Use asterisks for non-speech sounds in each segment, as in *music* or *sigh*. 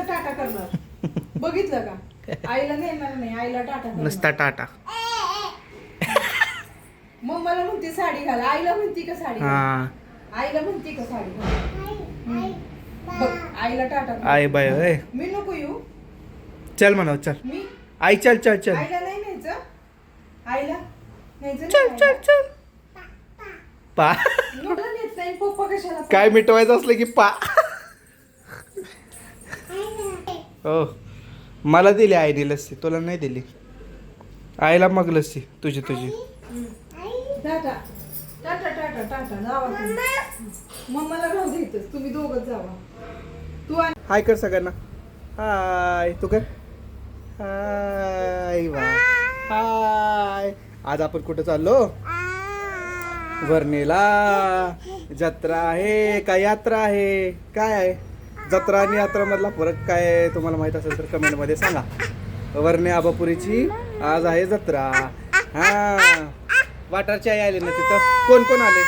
नुसतं टाटा करणार. बघितलं का? आईला नेणार नाही आईला टाटा करणार. नुसता टाटा. मग मला म्हणते साडी घाल. आईला म्हणती का साडी घाल? हा. आईला म्हणती का साडी घाल? बघ आईला टाटा कर. आई बाय होय मी नको येऊ. चल म्हणाव चल. मी? आई चल चल चल. आईला नाही न्यायचं. आईला न्यायचं चल नाही चल आईला? चल. पा. एवढं नेत नाही पप्पा कशाला काय मिटवायचं असलं की पा. हो मला दिली आईने लस्सी तुला नाही दिली. आईला मग लस्सी तुझी तुझी. टाटा टाटा टाटा टाटा जावा तुम्ही. मम्माला राहू दे इथंच तुम्ही दोघच जावा. तू आणि हाय कर सगळ्यांना. हाय तू कर. हाय वा. हाय. आज आपण कुठं चाललो? वर्णेला. जत्रा आहे का यात्रा आहे? काय आहे? जत्रा आणि यात्रा मधला फरक काय आहे तुम्हाला माहीत असेल तर कमेंटमध्ये सांगा. वर्णे आबापुरीची आज आहे जत्रा. हा. वाटारची आई आली ना तिथं? कोण कोण आले?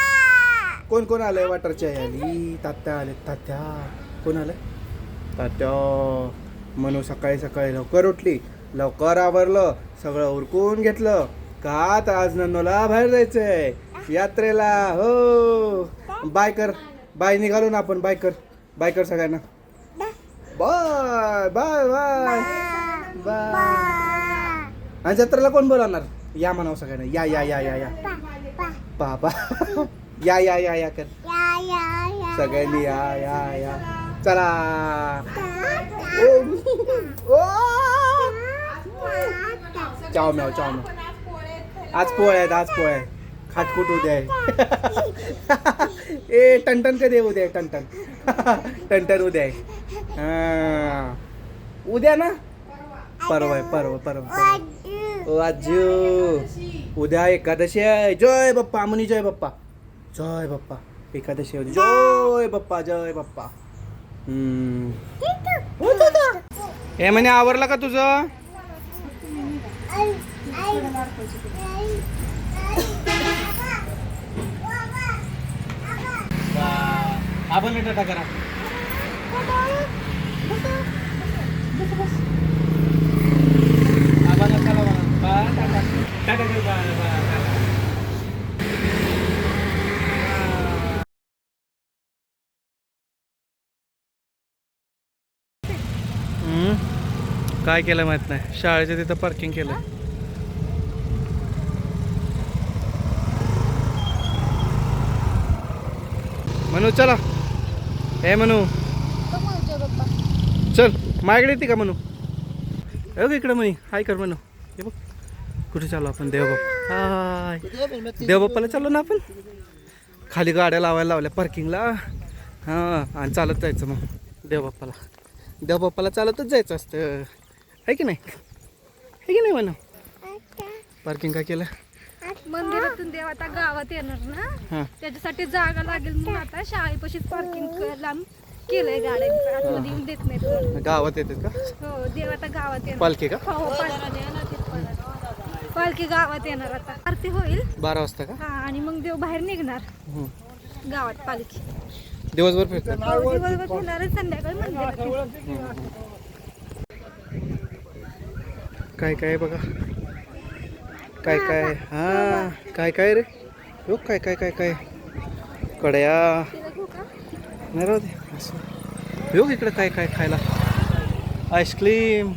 कोण कोण आलंय वाटारची आई आली? तात्या आले तात्या. कोण आलं तात्या. म्हणू सकाळी सकाळी लवकर उठली. लवकर आवरलं. सगळं उरकून घेतलं. का तर आज नन्नोला बाहेर जायचंय? यात्रेला. हो. बाय कर. बाय निघालो ना आपण. बाय कर. बाय कर सगळ्यांना. Bye bye bye. बाय. आणि जत्रेला कोण बोलवणार? या म्हणावं सगळ्यांना. या या या या या. बाबा या या या या कर. सगळ्यांनी या या या. चला. ओ. चाव म्याव चाव म्याव. आज पोळ्या आहेत आज पोळ्या आहेत. खाटकूट उद्या आहे. ए टनटन कधी आहे उद्या? आहे टनटन टनटन *laughs* उद्या आहे. उद्या ना? परवा आहे परवा परवा ओ आजू उद्या एकादशी आहे. जय बाप्पा मुनी जय बाप्पा. जय बाप्पा. एकादशी होती जय बाप्पा जय बाप्पा. हम्म. हे म्हणे आवरलं का तुझं? आपण टाटा करा आबाला चला बा, टाटा. टाटा कर, बा, हम्म. काय केलं माहीत नाही. शाळेच्या तिथं पार्किंग केलं. म्हणून चला. हे म्हणू चल माझ्याकडे येते का म्हणू हे बघ इकडं म्हणी हाय कर म्हणू हे बघ. कुठे चाललो आपण? देवबाप्पा हाय. देवबाप्पाला चाललो ना आपण? खाली गाड्या लावायला लावल्या पार्किंगला हां आणि चालत जायचं मग देवबाप्पाला. देवबाप्पाला चालतच जायचं असतं. आहे की नाही? आहे की नाही म्हणू पार्किंग काय केलं? मंदिरातून देव आता गावात येणार ना. त्याच्यासाठी जागा लागेल म्हणून आता शाळेपाशीच पार्किंग लांब केलंय गाड्या आतमध्ये येऊन देत नाही. गावात येते का? हो देव आता गावात येणार. पालखी का? हो पाल- पालखी गावात येणार आता. आरती होईल. बारा वाजता का? हा आणि मग देव बाहेर निघणार. गावात पालखी. दिवसभर फिरतात? हो, दिवसभर फिरणार संध्याकाळी मंदिरात. येणार. काय काय बघा. काय काय? हा काय काय रे? हो काय काय काय काय? कड्या? नाही राहू दे असं. हो इकडे काय काय खायला? Ice cream.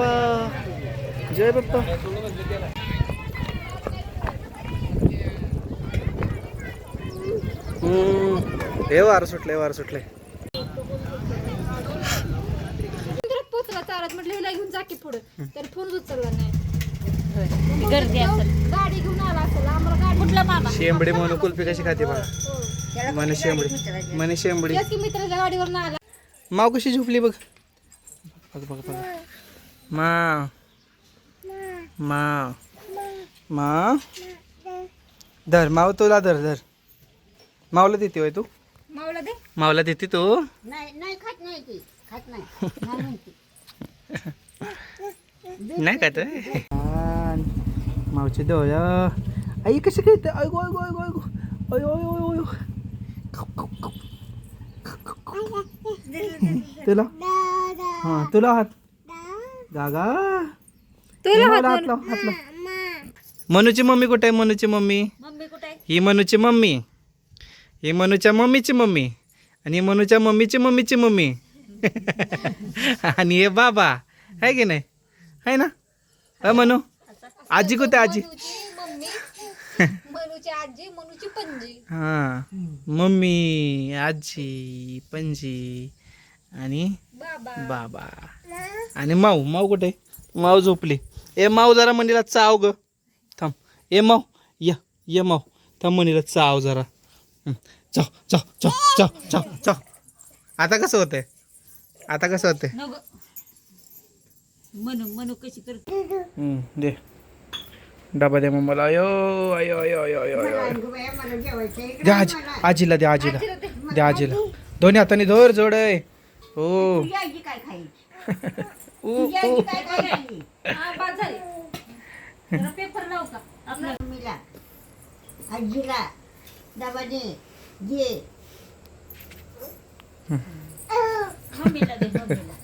बाप्पा. जय बाप्पा. हम्म. हे वार सुटले वार सुटले पोचला चालत म्हटलं हिला घेऊन जा की पुढे. तर फोन उचलला नाही. गर्दी असेल. गाडी घेऊन आला असेल आम्हाला गाडी कुठला मामा? शेंबडी म्हणून कुल्फी कशी खाते बघा. मने शेंबडी. मने शेंबडी. मित्राच्या गाडीवर आला. माव कशी झोपली बघ. बघ बघ बघ. मा. मा. मा. धर माव तुला धर धर. मावला देते होय तू. मावला दे. मावला देते तू. नाही नाही खात नाही ती. खात नाही. नाही म्हणते. नाही का तर मावचे डोळ. आई कशी खेळते? ऐगो ऐगो ऐगो ऐगो अयो अयो अयो तुला? हा तुला हात. गागा. तुला हे मला हात लाव हात लाव. मनूची मम्मी कुठे आहे? मनूची मम्मी. मम्मी कुठे आहे? ही मनूची मम्मी. ही मनूच्या मम्मीची मम्मी. आणि ही मनूच्या मम्मीची मम्मीची मम्मी. *laughs* आणि हे बाबा. आहे की नाही? आहे ना? अ मनू. आजी कुठे आहे आजी? *laughs* हा. मम्मी आजी पणजी. आणि बाबा. बाबा. आणि माऊ माऊ कुठे? माऊ झोपली. ए माऊ जरा मनीला चाव ग. थांब. ए माऊ या ये माऊ. थांब मनीला चाव जरा. चाव चाव चाव चाव चाव चाव. आता कसं होतंय? आता कसं होतंय? नको. म्हणू म्हणू कशी करते? हं, दे. डबा दे मम्माला. अयो अयो अयो अयो अयो अयो द्या आजी आजीला द्या आजीला. द्या आजीला. दोन्ही हाताने धर जोड आहे हो काय खायची ऊ, ऊ. काय खायची हा बाद झाली जरा पेपर लाव का? आपल्या मम्मीला आजीला डबा दे घे मम्मीला दे मम्मीला.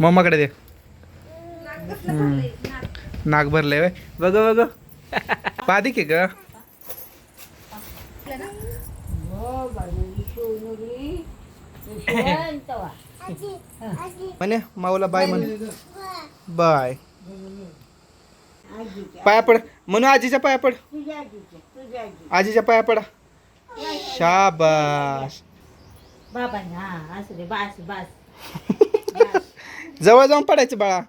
मम्माकडे दे. नाक भरले वय बघ बघ पादिक आहे का हो बाई. म्हणे माऊला बाय म्हणे. बाय. पाया पड. म्हणून आजीच्या पाया पड. आजीच्या पाया पडा. शाबास. बाबा असू दे बास. *laughs* बास. जवळ जाऊन पडायचं बाळा.